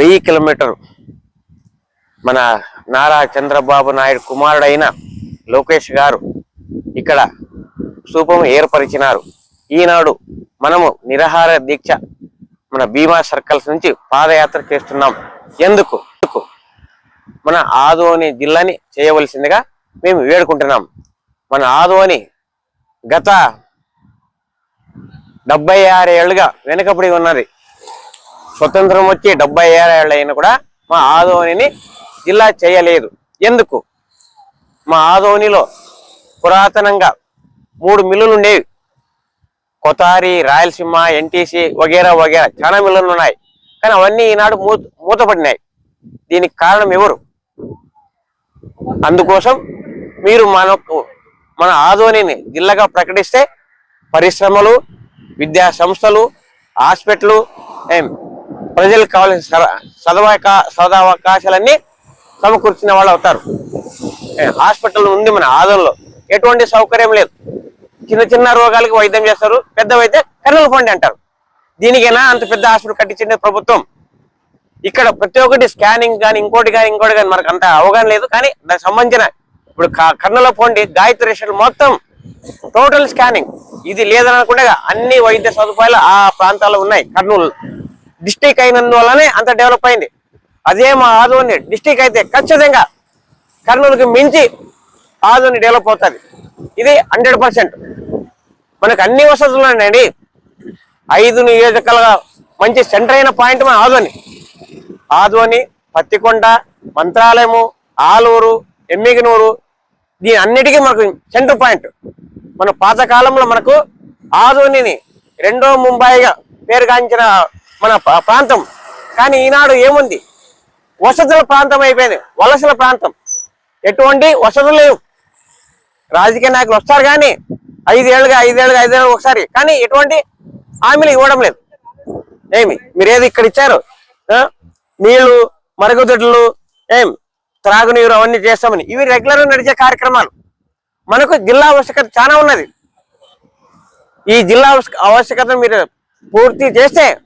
వెయ్యి కిలోమీటర్ మన నారా చంద్రబాబు నాయుడు కుమారుడైన లోకేష్ గారు ఇక్కడ స్థూపం ఏర్పరిచినారు. ఈనాడు మనము నిరాహార దీక్ష మన భీమా సర్కిల్స్ నుంచి పాదయాత్ర చేస్తున్నాం. ఎందుకు? ఎందుకు? మన ఆదోని జిల్లాని చేయవలసిందిగా మేము వేడుకుంటున్నాం. మన ఆదోని గత డెబ్బై ఆరు ఏళ్ళుగా వెనుకబడి ఉన్నది. స్వతంత్రం వచ్చి డెబ్బై ఆరు అయినా కూడా మా ఆదోనిని జిల్లా చేయలేదు. ఎందుకు? మా ఆదోనిలో పురాతనంగా మూడు మిల్లులు ఉండేవి. కొతారి రాయలసీమ ఎన్టీసీ వగేరా వగేరా చాలా మిల్లులు ఉన్నాయి. కానీ అవన్నీ ఈనాడు మూత మూతపడినాయి. దీనికి కారణం ఎవరు? అందుకోసం మీరు మనకు మన ఆదోనిని జిల్లాగా ప్రకటిస్తే పరిశ్రమలు విద్యా సంస్థలు హాస్పిటల్ ప్రజలకు కావాల్సిన సదవక సదవకా సదవకాశాలన్నీ సమకూర్చిన వాళ్ళు అవుతారు. హాస్పిటల్ ఉంది మన ఆదంలో ఎటువంటి సౌకర్యం లేదు. చిన్న చిన్న రోగాలకి వైద్యం చేస్తారు. పెద్దవైతే కర్నూలు పండి అంటారు. దీనికైనా అంత పెద్ద హాస్పిటల్ కట్టించింది ప్రభుత్వం. ఇక్కడ ప్రతి ఒక్కటి స్కానింగ్ కానీ ఇంకోటి కానీ ఇంకోటి కానీ మనకు అంత అవగాహన లేదు. కానీ దానికి సంబంధించిన ఇప్పుడు కర్నూల పోండి గాయత్రి రేషన్ మొత్తం టోటల్ స్కానింగ్. ఇది లేదనకుండా అన్ని వైద్య సదుపాయాలు ఆ ప్రాంతాల్లో ఉన్నాయి. కర్నూలు డిస్టిక్ అయినందువల్లనే అంత డెవలప్ అయింది. అదే మా ఆదోని డిస్టిక్ అయితే ఖచ్చితంగా కర్నూలుకి మించి ఆదోని డెవలప్ అవుతుంది. ఇది హండ్రెడ్ పర్సెంట్ మనకు అన్ని వసతులు ఉన్నాయండి. ఐదు నియోజకాలుగా మంచి సెంటర్ అయిన పాయింట్ మన ఆదోని. ఆదోని పత్తికొండ మంత్రాలయము ఆలూరు ఎమ్మిగనూరు దీని అన్నిటికీ మనకు సెంటర్ పాయింట్ మన పాతకాలంలో మనకు ఆదోనిని రెండో ముంబైగా పేరుగాంచిన మన ప్రాంతం. కానీ ఈనాడు ఏముంది? వసతుల ప్రాంతం అయిపోయింది. వలసల ప్రాంతం. ఎటువంటి వసతులు లేవు. రాజకీయ నాయకులు వస్తారు కానీ ఐదేళ్ళుగా ఐదేళ్ళుగా ఐదేళ్ళు ఒకసారి. కానీ ఎటువంటి హామీలు ఇవ్వడం లేదు. ఏమి? మీరు ఏది ఇక్కడ ఇచ్చారు? ఆ? నీళ్ళు మరుగుదొడ్లు ఏం? త్రాగునీరు అవన్నీ చేస్తామని. ఇవి రెగ్యులర్గా నడిచే కార్యక్రమాలు. మనకు జిల్లా ఆవశ్యకత చాలా ఉన్నది. ఈ జిల్లా ఆవశ్య- ఆవశ్యకతను మీరు పూర్తి చేస్తే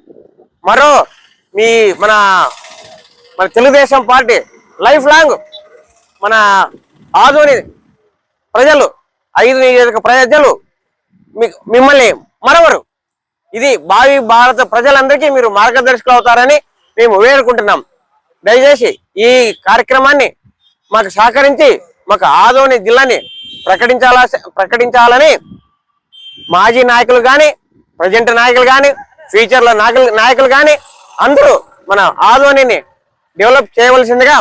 మరో మీ మన మన తెలుగుదేశం పార్టీ లైఫ్ లాంగ్ మన ఆధుని ప్రజలు ఐదు నియోజక ప్రజలు మిమ్మల్ని మరవరు. ఇది భావి భారత ప్రజలందరికీ మీరు మార్గదర్శకులు అవుతారని మేము వేడుకుంటున్నాం. దయచేసి ఈ కార్యక్రమాన్ని మాకు సహకరించి మాకు ఆదోని జిల్లాని ప్రకటించాల ప్రకటించాలని మాజీ నాయకులు కానీ ప్రజెంట్ నాయకులు కానీ ఫ్యూచర్లో నాయకులు నాయకులు కానీ అందరూ మన ఆదోనిని డెవలప్ చేయవలసిందిగా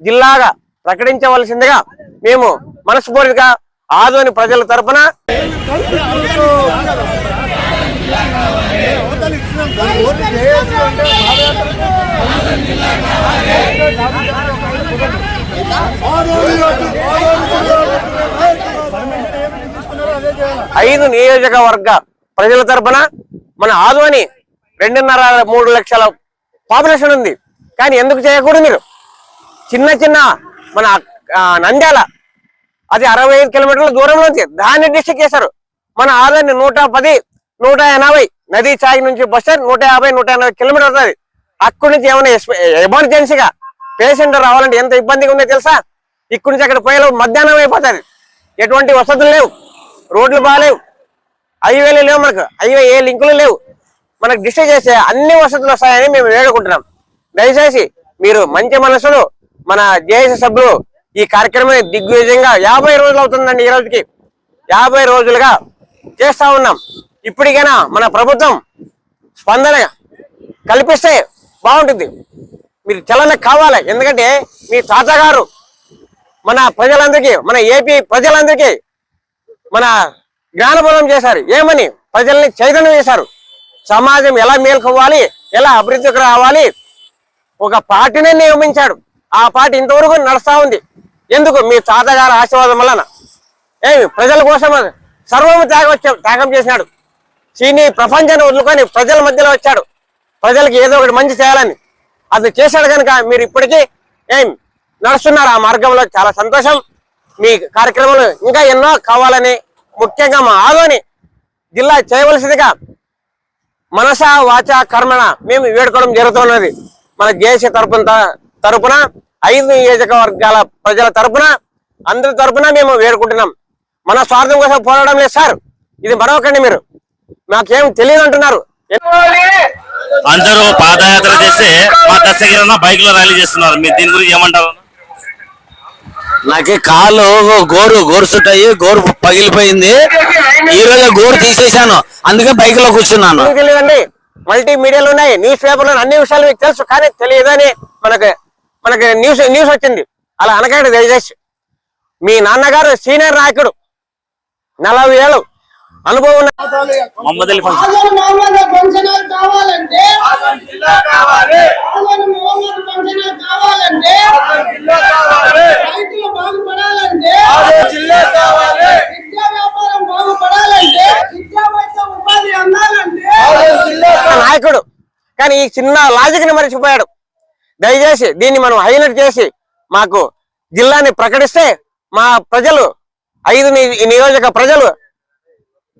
జిల్లాగా ప్రకటించవలసిందిగా మేము మనస్ఫూర్తిగా ఆదోని ప్రజల తరఫున ఐదు నియోజకవర్గ ప్రజల తరఫున మన ఆదోని రెండున్నర మూడు లక్షల పాపులేషన్ ఉంది. కానీ ఎందుకు చేయకూడదు మీరు? చిన్న చిన్న మన నంద్యాల అది అరవై ఐదు కిలోమీటర్ల దూరంలో ఉంది దాన్ని డిస్ట్రిక్ట్ చేశారు. మన ఆదాన్ని నూట పది నూట ఎనభై నదీ చాయి నుంచి బస్ స్టాండ్ నూట యాభై నూట ఎనభై కిలోమీటర్ అవుతుంది అక్కడి నుంచి ఏమైనా ఎమర్జెన్సీగా పేషెంట్ రావాలంటే ఎంత ఇబ్బందిగా ఉందో తెలుసా? ఇక్కడి నుంచి అక్కడ పోయేలో మధ్యాహ్నం అయిపోతుంది. ఎటువంటి వసతులు లేవు. రోడ్లు బాగాలేవు హైవేలు లేవు మనకు. హైవే ఏ లింకులు లేవు. మనకు డిస్టర్బ్ చేసే అన్ని వసతులు వస్తాయని మేము వేడుకుంటున్నాం. దయచేసి మీరు మంచి మనసులు మన జేఏసీ సభ్యులు ఈ కార్యక్రమాన్ని దిగ్విజయంగా యాభై రోజులు అవుతుందండి ఈ రోజుకి. యాభై రోజులుగా చేస్తా ఉన్నాం. ఇప్పటికైనా మన ప్రభుత్వం స్పందన కల్పిస్తే బాగుంటుంది. మీరు చలన కావాలి. ఎందుకంటే మీ తాతగారు మన ప్రజలందరికీ మన ఏపీ ప్రజలందరికీ మన జ్ఞానబోధం చేశారు. ఏమని? ప్రజల్ని చైతన్యం చేశారు. సమాజం ఎలా మేల్కోవాలి ఎలా అభివృద్ధికి రావాలి ఒక పార్టీనే నియమించాడు. ఆ పార్టీ ఇంతవరకు నడుస్తా ఉంది. ఎందుకు? మీ తాతగారి ఆశీర్వాదం వలన. ఏమి? ప్రజల కోసం సర్వము త్యాగం త్యాగం చేసినాడు. చీని ప్రపంచాన్ని వదులుకొని ప్రజల మధ్యలో వచ్చాడు. ప్రజలకి ఏదో ఒకటి మంచి చేయాలని. అది చేశాడు కనుక మీరు ఇప్పటికీ ఏం? నడుస్తున్నారు ఆ మార్గంలో. చాలా సంతోషం. మీ కార్యక్రమాలు ఇంకా ఎన్నో కావాలని ముఖ్యంగా మా ఆదోని జిల్లా చేయవలసిందిగా మనస వాచ కర్మణ మేము వేడుకోవడం జరుగుతున్నది. మన దేశ తరపున తరపున ఐదు నియోజకవర్గాల ప్రజల తరపున అందరి తరపున మేము వేడుకుంటున్నాం. మన స్వార్థం కోసం పోరాడడం లేదు సార్. ఇది మరొకండి మీరు. మాకేం తెలియదు అంటున్నారు. అందరూ పాదయాత్ర చేస్తే మా దర్శకులన్న బైక్లో ర్యాలీ చేస్తున్నారు. మీరు దీని గురించి ఏమంటారు? నాకు కాలు గోరు గోరు చుట్టాయి గోరు పగిలిపోయింది. ఈ రోజు గోరు తీసేశాను. అందుకే బైక్లో కూర్చున్నాను. తెలియదండి మల్టీ మీడియాలు ఉన్నాయి. న్యూస్ పేపర్లు అన్ని విషయాలు మీకు తెలుసు కానీ తెలియదని మనకు మనకి న్యూస్ న్యూస్ వచ్చింది. అలా అనకండి దయచేసి. మీ నాన్నగారు సీనియర్ నాయకుడు. నలభై ఏళ్ళు. అనుభవం ఫంక్షన్ ఆగని మహమ్మద్ ఫంక్షన్ కావాలంటే ఆగని మహమ్మద్ ఫంక్షన్ కావాలంటే రైతులు బాగుపడాలంటే విద్యా వ్యాపారం బాగుపడాలంటే విద్యా వైద్య ఉపాధి అందాలంటే నాయకుడు కానీ ఈ చిన్న లాజిక్ని మర్చిపోయాడు. దయచేసి దీన్ని మనం హైలైట్ చేసి మాకు జిల్లాని ప్రకటిస్తే మా ప్రజలు ఐదు నియోజక ప్రజలు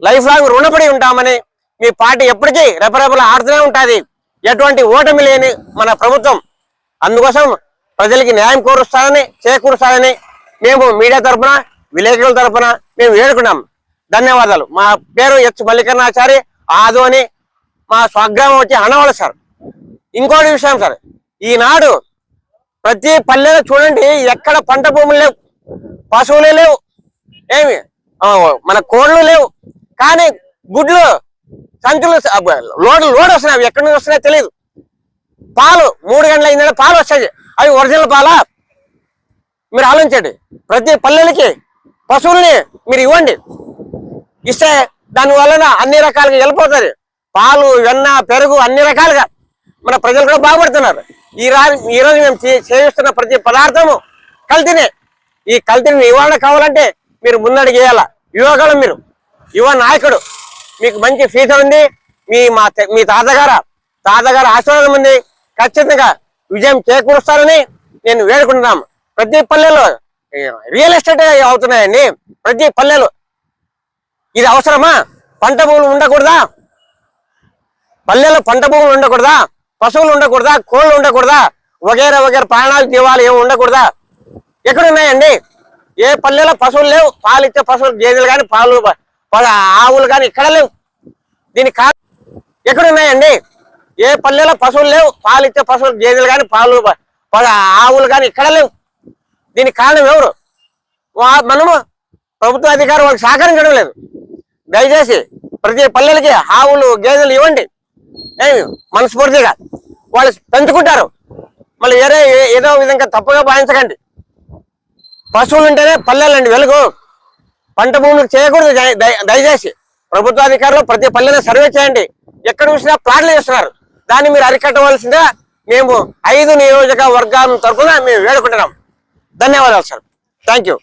లైఫ్ లాంగ్ రుణపడి ఉంటామని మీ పార్టీ ఎప్పటికీ రెపరెపలు ఆడుతూనే ఉంటుంది. ఎటువంటి ఓటమి లేని మన ప్రభుత్వం అందుకోసం ప్రజలకి న్యాయం కోరుస్తారని చేకూరుస్తారని మేము మీడియా తరఫున విలేకరుల తరపున మేము వేడుకున్నాం. ధన్యవాదాలు. మా పేరు హెచ్ మల్లికర్ణాచారి ఆదు అని మా స్వగ్రామం వచ్చి అనవాళ్ళు సార్. ఇంకోటి విషయం సార్ ఈనాడు ప్రతి పల్లెలో చూడండి ఎక్కడ పంట భూములు లేవు. పశువులే లేవు. ఏమి? మన కోళ్ళు లేవు. కానీ గుడ్లు సంచులు లోడ్ లోడ్ వస్తున్నాయి. అవి ఎక్కడి నుంచి వస్తున్నాయో తెలియదు పాలు మూడు గంటల అయిందంటే పాలు వస్తాయి. అవి ఒరిజినల్ పాలా? మీరు ఆలోచించండి. ప్రతి పల్లెలకి పశువుల్ని మీరు ఇవ్వండి. ఇస్తే దాని వలన అన్ని రకాలుగా వెళ్ళిపోతుంది పాలు వెన్న పెరుగు అన్ని రకాలుగా. మన ప్రజలు కూడా బాగుపడుతున్నారు. ఈ రా ఈ రోజు మేము సేవిస్తున్న ప్రతి పదార్థము కల్తీనే. ఈ కల్తీని నివారణ కావాలంటే మీరు ముందడిగేయాల వేయాల? యువకులు మీరు యువ నాయకుడు మీకు మంచి ఫ్యూచర్ ఉంది. మీ మా త- మీ తాతగారు తాతగారు ఆశీర్వాదం ఉంది. ఖచ్చితంగా విజయం చేకూరుస్తారని నేను వేడుకుంటున్నాం ప్రతి పల్లెలో రియల్ ఎస్టేట్ అవుతున్నాయండి? ప్రతి పల్లెలో. ఇది అవసరమా? పంట భూములు ఉండకూడదా? పల్లెలో పంట భూములు ఉండకూడదా? పశువులు ఉండకూడదా? కోళ్ళు ఉండకూడదా? వగేరా వగేర ప్రాణాలు జీవాలు ఏమి ఉండకూడదా? ఎక్కడున్నాయండి? ఏ పల్లెలో పశువులు లేవు? పాలు ఇచ్చే పశువులు గేదెలు కానీ పాలు ఆవులు కానీ ఇక్కడ లేవు. దీని కా ఎక్కడున్నాయండి? ఏ పల్లెలో పశువులు లేవు? పాలు ఇచ్చే పశువులు గేదెలు కానీ పాలు ఆవులు కానీ ఇక్కడ లేవు. దీనికి కారణం ఎవరు? మనము ప్రభుత్వ అధికారులు వాళ్ళకి సహకరించడం లేదు. దయచేసి ప్రతి పల్లెలకి ఆవులు గేదెలు ఇవ్వండి. మనస్ఫూర్తిగా వాళ్ళు పెంచుకుంటారు. మళ్ళీ వేరే ఏ- ఏదో విధంగా తప్పుగా భావించకండి. పశువులు ఉంటేనే పల్లెలండి వెలుగు. పంట భూములు చేయకూడదు దయచేసి. ప్రభుత్వ అధికారులు ప్రతి పల్లెని సర్వే చేయండి. ఎక్కడ చూసినా ప్లాట్లు చేస్తున్నారు దాన్ని మీరు అరికట్టవలసిందిగా మేము ఐదు నియోజకవర్గాల తరఫున మేము వేడుకుంటున్నాం. ధన్యవాదాలు సార్. Thank you